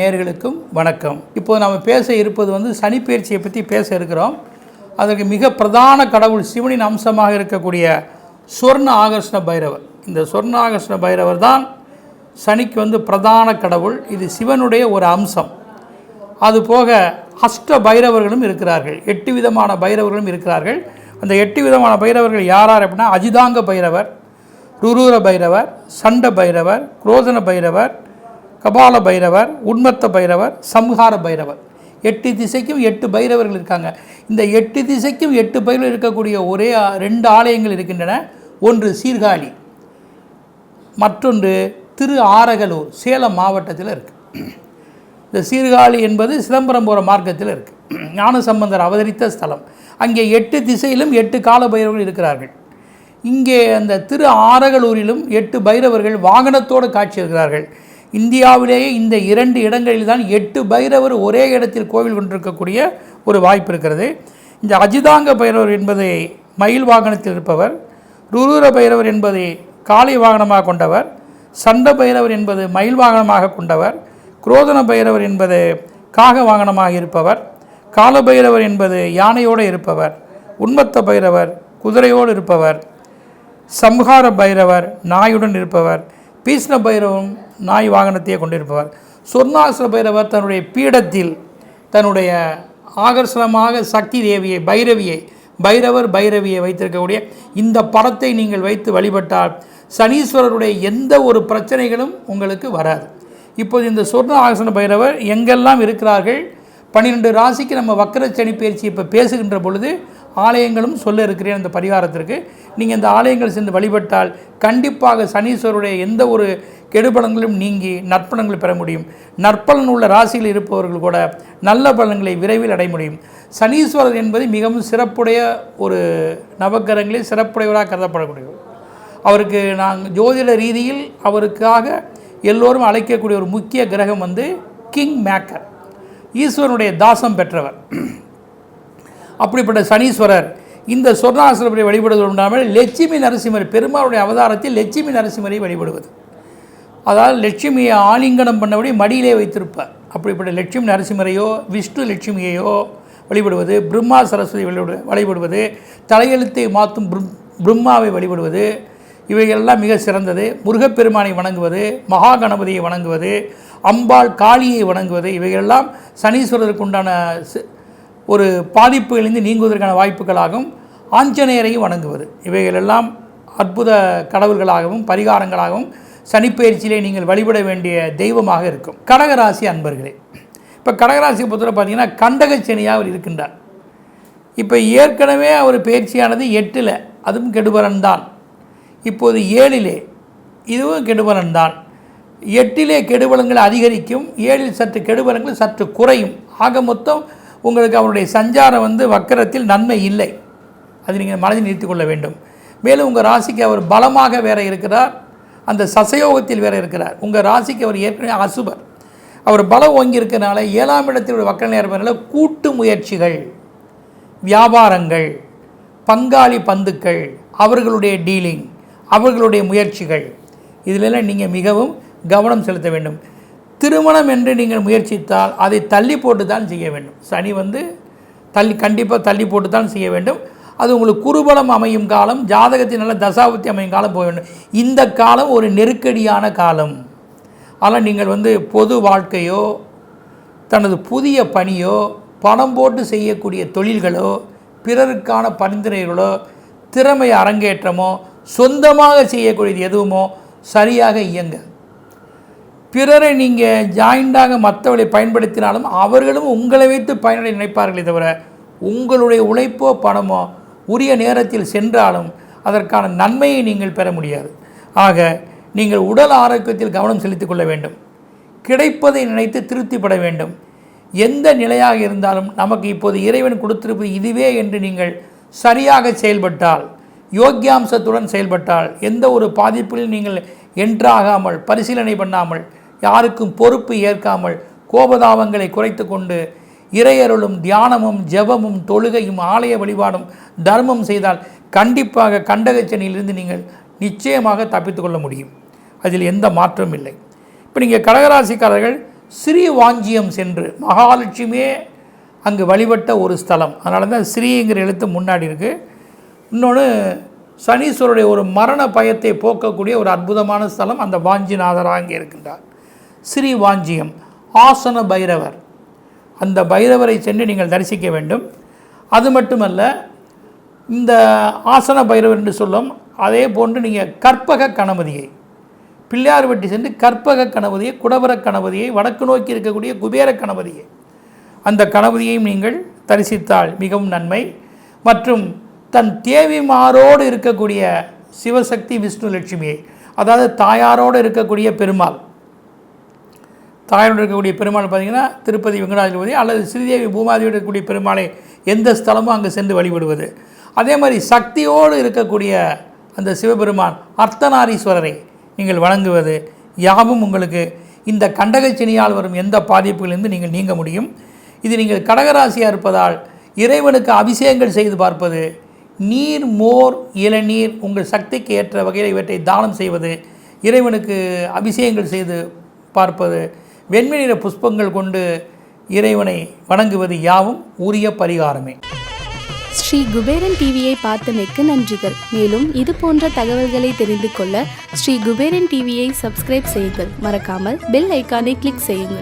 நேர்களுக்கும் வணக்கம். இப்போது நாம் பேச இருப்பது வந்து சனிப்பயிற்சியை பற்றி பேச இருக்கிறோம். அதற்கு மிக பிரதான கடவுள் சிவனின் அம்சமாக இருக்கக்கூடிய சொர்ண ஆகர்ஷ்ண பைரவர். இந்த சொர்ண ஆகர்ஷ்ண பைரவர் தான் சனிக்கு வந்து பிரதான கடவுள். இது சிவனுடைய ஒரு அம்சம். அதுபோக அஷ்ட பைரவர்களும் இருக்கிறார்கள். எட்டு விதமான பைரவர்களும் இருக்கிறார்கள். அந்த எட்டு விதமான பைரவர்கள் யார் யார் அப்படின்னா அஜிதாங்க பைரவர் ருரூர பைரவர் சண்ட பைரவர் குரோதன பைரவர் கபால பைரவர் உண்மத்த பைரவர் சம்ஹார பைரவர். எட்டு திசைக்கும் எட்டு பைரவர்கள் இருக்காங்க. இந்த எட்டு திசைக்கும் எட்டு பைரவர் இருக்கக்கூடிய ஒரே ரெண்டு ஆலயங்கள் இருக்கின்றன. ஒன்று சீர்காழி மற்றொன்று திரு ஆரகலூர் சேலம் மாவட்டத்தில் இருக்குது இந்த சீர்காழி என்பது சிதம்பரம் போகிற மார்க்கத்தில் இருக்குது ஞான சம்பந்தர் அவதரித்த ஸ்தலம். அங்கே எட்டு திசையிலும் எட்டு கால பைரவர்கள் இருக்கிறார்கள். இங்கே அந்த திரு ஆரகலூரிலும் எட்டு பைரவர்கள் வாகனத்தோடு காட்சி இருக்கிறார்கள். இந்தியாவிலேயே இந்த இரண்டு இடங்களில் தான் எட்டு பைரவர் ஒரே இடத்தில் கோவில் கொண்டிருக்கக்கூடிய ஒரு வாய்ப்பு இருக்கிறது. இந்த அஜிதாங்க பைரவர் என்பதை மயில் வாகனத்தில் இருப்பவர் ருரூர பைரவர் என்பதை காளை வாகனமாக கொண்டவர் சண்ட பைரவர் என்பது மயில் வாகனமாக கொண்டவர் குரோதன பைரவர் என்பது காக வாகனமாக இருப்பவர் கால பைரவர் என்பது யானையோடு இருப்பவர் உண்மத்த பைரவர் குதிரையோடு இருப்பவர் சம்ஹார பைரவர் நாயுடன் இருப்பவர் பீஷ்ண பைரவம் நாய் வாகனத்தையே கொண்டிருப்பவர். சொர்ணாசுர பைரவர் தன்னுடைய பீடத்தில் தன்னுடைய ஆகர்ஷணமாக சக்தி தேவியை பைரவியை பைரவர் பைரவியை வைத்திருக்கக்கூடிய இந்த படத்தை நீங்கள் வைத்து வழிபட்டால் சனீஸ்வரருடைய எந்த ஒரு பிரச்சனைகளும் உங்களுக்கு வராது. இப்போது இந்த சொர்ண ஆசன பைரவர் எங்கெல்லாம் இருக்கிறார்கள்? பன்னிரெண்டு ராசிக்கு நம்ம வக்கர சனி பயிற்சி இப்போ பேசுகின்ற பொழுது ஆலயங்களும் சொல்ல இருக்கிறேன் அந்த பரிகாரத்திற்கு. நீங்கள் இந்த ஆலயங்கள் சென்று வழிபட்டால் கண்டிப்பாக சனீஸ்வருடைய எந்த ஒரு கெடுபலங்களும் நீங்கி நற்பலங்களை பெற முடியும். நற்பலன் உள்ள ராசியில் இருப்பவர்கள் கூட நல்ல பலன்களை விரைவில் அடைய முடியும். சனீஸ்வரர் என்பது மிகவும் சிறப்புடைய ஒரு நவக்கிரகங்களில் சிறப்புடையவராக கருதப்படக்கூடியவர். அவருக்கு நாங்கள் ஜோதிட ரீதியில் அவருக்காக எல்லோரும் அழைக்கக்கூடிய ஒரு முக்கிய கிரகம் வந்து கிங் மேக்கர் ஈஸ்வரனுடைய தாசம் பெற்றவர். அப்படிப்பட்ட சனீஸ்வரர் இந்த சொர்ணாசிரமரை வழிபடுவது இல்லாமல் லட்சுமி நரசிம்மர் பெருமாளுடைய அவதாரத்தில் லட்சுமி நரசிம்மரை வழிபடுவது. அதாவது லட்சுமியை ஆலிங்கனம் பண்ணபடி மடியிலே வைத்திருப்பார். அப்படிப்பட்ட லட்சுமி நரசிம்மரையோ விஷ்ணு லட்சுமியையோ வழிபடுவது பிரம்மா சரஸ்வதி வழிபடு வழிபடுவது தலையெழுத்தை மாற்றும் பிரம் பிரம்மாவை வழிபடுவது இவைகளெல்லாம் மிக சிறந்தது. முருகப்பெருமானை வணங்குவது மகா கணபதியை வணங்குவது அம்பாள் காளியை வணங்குவது இவைகளெல்லாம் சனீஸ்வரருக்கு உண்டான ஒரு பாதிப்புகளிலிருந்து நீங்குவதற்கான வாய்ப்புகளாகும் ஆஞ்சநேயரையும் வணங்குவது. இவைகளெல்லாம் அற்புத கடவுள்களாகவும் பரிகாரங்களாகவும் சனிப்பயிற்சியிலே நீங்கள் வழிபட வேண்டிய தெய்வமாக இருக்கும். கடகராசி அன்பர்களே இப்போ கடகராசியை பொறுத்தவரை பார்த்தீங்கன்னா கண்டகச்சனியாக அவர் இருக்கின்றார். இப்போ ஏற்கனவே அவர் பயிற்சியானது எட்டில் அதுவும் கெடுபரன் தான் இப்போது ஏழிலே இதுவும் கெடுபலன் தான். எட்டிலே கெடுபலங்கள் அதிகரிக்கும் ஏழில் சற்று கெடுபலங்கள் சற்று குறையும். ஆக மொத்தம் உங்களுக்கு அவருடைய சஞ்சாரம் வந்து வக்கரத்தில் நன்மை இல்லை. அது நீங்கள் மனதில் நிறுத்திக் கொள்ள வேண்டும். மேலும் உங்கள் ராசிக்கு அவர் பலமாக வேற இருக்கிறார். அந்த சசயோகத்தில் வேற இருக்கிறார். உங்கள் ராசிக்கு அவர் ஏற்கனவே அசுபர். அவர் பலம் ஓங்கி இருக்கிறனால ஏழாம் இடத்தில் வக்கர நேர்வனால கூட்டு முயற்சிகள் வியாபாரங்கள் பங்காளி பந்துக்கள் அவர்களுடைய டீலிங் அவர்களுடைய முயற்சிகள். இதிலெல்லாம் நீங்கள் மிகவும் கவனம் செலுத்த வேண்டும். திருமணம் என்று நீங்கள் முயற்சித்தால் அதை தள்ளி போட்டு தான் செய்ய வேண்டும். சனி வந்து தள்ளி கண்டிப்பாக தள்ளி போட்டு தான் செய்ய வேண்டும். அது உங்களுக்கு குருபலம் அமையும் காலம் ஜாதகத்தின் நல்ல தசாபத்தி அமையும் காலம் போக வேண்டும். இந்த காலம் ஒரு நெருக்கடியான காலம். ஆனால் நீங்கள் வந்து பொது வாழ்க்கையோ தனது புதிய பணியோ பணம் போட்டு செய்யக்கூடிய தொழில்களோ பிறருக்கான பரிந்துரைகளோ திறமை அரங்கேற்றமோ சொந்தமாக செய்யக்கூடியது எதுவுமோ சரியாக இயங்க. பிறரை நீங்கள் ஜாயிண்டாக மற்றவர்களை பயன்படுத்தினாலும் அவர்களும் உங்களை வைத்து பயனடை நினைப்பார்களே தவிர உங்களுடைய உழைப்போ பணமோ உரிய நேரத்தில் சென்றாலும் அதற்கான நன்மையை நீங்கள் பெற முடியாது. ஆக நீங்கள் உடல் ஆரோக்கியத்தில் கவனம் செலுத்திக் கொள்ள வேண்டும். கிடைப்பதை நினைத்து திருப்திப்பட வேண்டும். எந்த நிலையாக இருந்தாலும் நமக்கு இப்போது இறைவன் கொடுத்திருப்பது இதுவே என்று நீங்கள் சரியாக செயல்பட்டால் யோக்கியாம்சத்துடன் செயல்பட்டால் எந்த ஒரு பாதிப்பிலும் நீங்கள் என்றாகாமல் பரிசீலனை பண்ணாமல் யாருக்கும் பொறுப்பு ஏற்காமல் கோபதாபங்களை குறைத்து கொண்டு இறையருளும் தியானமும் ஜெபமும் தொழுகையும் ஆலய வழிபாடும் தர்மம் செய்தால் கண்டிப்பாக கண்டகச்சனியிலிருந்து நீங்கள் நிச்சயமாக தப்பித்துக்கொள்ள முடியும். அதில் எந்த மாற்றமும் இல்லை. இப்போ நீங்கள் கடகராசிக்காரர்கள் ஸ்ரீ வாஞ்சியம் சென்று மகாலட்சுமியே அங்கு வழிபட்ட ஒரு ஸ்தலம். அதனால தான் ஸ்ரீங்கிற எழுத்து முன்னாடி இருக்குது இன்னொன்று சனீஸ்வருடைய ஒரு மரண பயத்தை போக்கக்கூடிய ஒரு அற்புதமான ஸ்தலம் அந்த வாஞ்சிநாதராக அங்கே இருக்கின்றார். ஸ்ரீ வாஞ்சியம் ஆசன பைரவர். அந்த பைரவரை சென்று நீங்கள் தரிசிக்க வேண்டும். அது மட்டுமல்ல இந்த ஆசன பைரவர் என்று சொல்லும் அதே போன்று நீங்கள் கற்பக கணபதியை பிள்ளையார் வெட்டி சென்று கற்பக கணபதியை குடவர கணபதியை வடக்கு நோக்கி இருக்கக்கூடிய குபேர கணபதியை அந்த கணபதியையும் நீங்கள் தரிசித்தால் மிகவும் நன்மை. மற்றும் தன் தேவிமாரோடு இருக்கக்கூடிய சிவசக்தி விஷ்ணு லட்சுமியை அதாவது தாயாரோடு இருக்கக்கூடிய பெருமாள் தாயாரோடு இருக்கக்கூடிய பெருமாள் பார்த்திங்கன்னா திருப்பதி வெங்கடாஜலபதி அல்லது ஸ்ரீதேவி பூமாதேவியோடு இருக்கக்கூடிய பெருமாளை எந்த ஸ்தலமும் அங்கே சென்று வழிபடுவது. அதே மாதிரி சக்தியோடு இருக்கக்கூடிய அந்த சிவபெருமான் அர்த்தநாரீஸ்வரரை நீங்கள் வணங்குவது யாவும் உங்களுக்கு இந்த கண்டகச்சினியால் வரும் எந்த பாதிப்புகளிலிருந்து நீங்கள் நீங்க முடியும். இது நீங்கள் கடகராசியாக இருப்பதால் இறைவனுக்கு அபிஷேகங்கள் செய்து பார்ப்பது நீர் மோர் இளநீர் உங்கள் சக்திக்கு ஏற்ற வகையில் இவற்றை தானம் செய்வது இறைவனுக்கு அபிஷேகங்கள் செய்து பார்ப்பது வெண்மை நிற புஷ்பங்கள் கொண்டு இறைவனை வணங்குவது யாவும் உரிய பரிகாரமே. ஸ்ரீ குபேரன் டிவியை பார்த்தமைக்கு நன்றிகள். மேலும் இது போன்ற தகவல்களை தெரிந்து கொள்ள ஸ்ரீ குபேரன் டிவியை சப்ஸ்கிரைப் செய்யுங்கள். மறக்காமல் பெல் ஐக்கானை கிளிக் செய்யுங்கள்.